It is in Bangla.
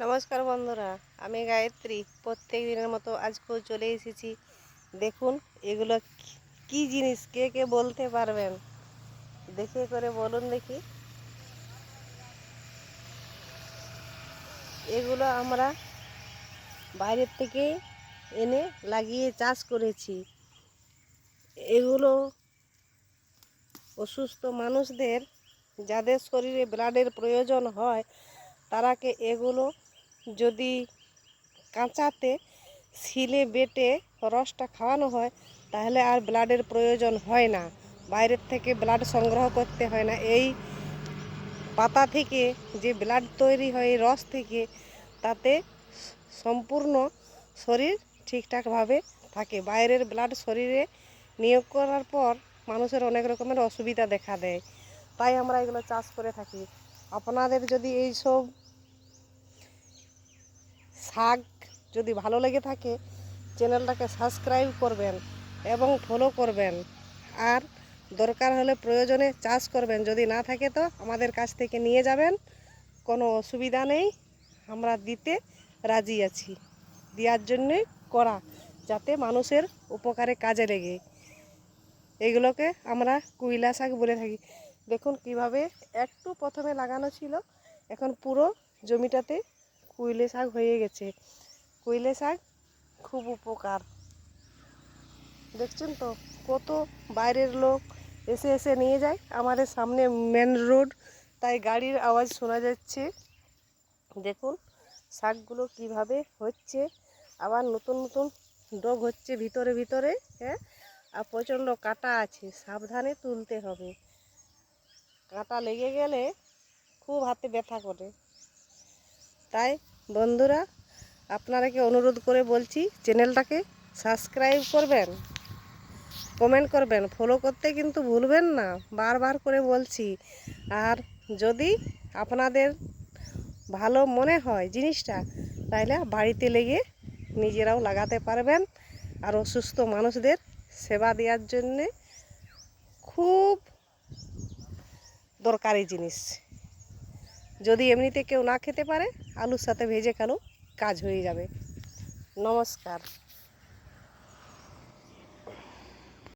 নমস্কার বন্ধুরা, আমি গায়ত্রী। প্রত্যেক দিনের মতো আজকেও চলে এসেছি। দেখুন, এগুলো কি- জিনিস? কে কে বলতে পারবেন? দেখে করে বলুন দেখি। এগুলো আমরা বাইরের থেকে এনে লাগিয়ে চাষ করেছি। এগুলো অসুস্থ মানুষদের, যাদের শরীরে ব্লাডের প্রয়োজন হয়, তারাকে এগুলো যদি কাঁচাতে, শিলে বেটে রসটা খাওয়ানো হয়, তাহলে আর ব্লাডের প্রয়োজন হয় না। বাইরের থেকে ব্লাড সংগ্রহ করতে হয় না। এই পাতা থেকে যে ব্লাড তৈরি হয় রস থেকে, তাতে সম্পূর্ণ শরীর ঠিকঠাকভাবে থাকে। বাইরের ব্লাড শরীরে নিয়োগ করার পর মানুষের অনেক রকমের অসুবিধা দেখা দেয়। তাই আমরা এগুলো চাষ করে থাকি। আপনাদের যদি এই সব শাক যদি ভালো লেগে থাকে, চ্যানেলটাকে সাবস্ক্রাইব করবেন এবং ফলো করবেন। আর দরকার হলে প্রয়োজনে চাষ করবেন, যদি না থাকে তো আমাদের কাছ থেকে নিয়ে যাবেন। কোনো অসুবিধা নেই, আমরা দিতে রাজি আছি। দেওয়ার জন্যে করা, যাতে মানুষের উপকারে কাজে লেগে। এগুলোকে আমরা কুইলা শাক বলে থাকি। দেখুন কীভাবে একটু প্রথমে লাগানো ছিল, এখন পুরো জমিটাতে কুইলে শাক হয়ে গেছে। কুইলে শাক খুব উপকার। দেখছেন তো, কত বাইরের লোক এসে এসে নিয়ে যায়। আমাদের সামনে মেন রোড তাই গাড়ির আওয়াজ শোনা যাচ্ছে। দেখুন, শাকগুলো কীভাবে হচ্ছে। আবার নতুন নতুন ডগ হচ্ছে ভিতরে ভিতরে হ্যাঁ? আর প্রচণ্ড কাটা আছে, সাবধানে তুলতে হবে। কাঁটা লেগে গেলে খুব হাতে ব্যথা করে। তাই বন্ধুরা আপনারাকে অনুরোধ করে বলছি, চ্যানেলটাকে সাবস্ক্রাইব করবেন, কমেন্ট করবেন ফলো করতে কিন্তু ভুলবেন না, বারবার করে বলছি। আর যদি আপনাদের ভালো মনে হয় জিনিসটা, তাহলে বাড়িতে লেগে নিজেরাও লাগাতে পারবেন। আর অসুস্থ মানুষদের সেবা দেওয়ার জন্যে খুব দরকারি জিনিস। যদি এমনিতে কেউ না খেতে পারে আলুর সাথে ভেজে খেলেও কাজ হয়ে যাবে। নমস্কার।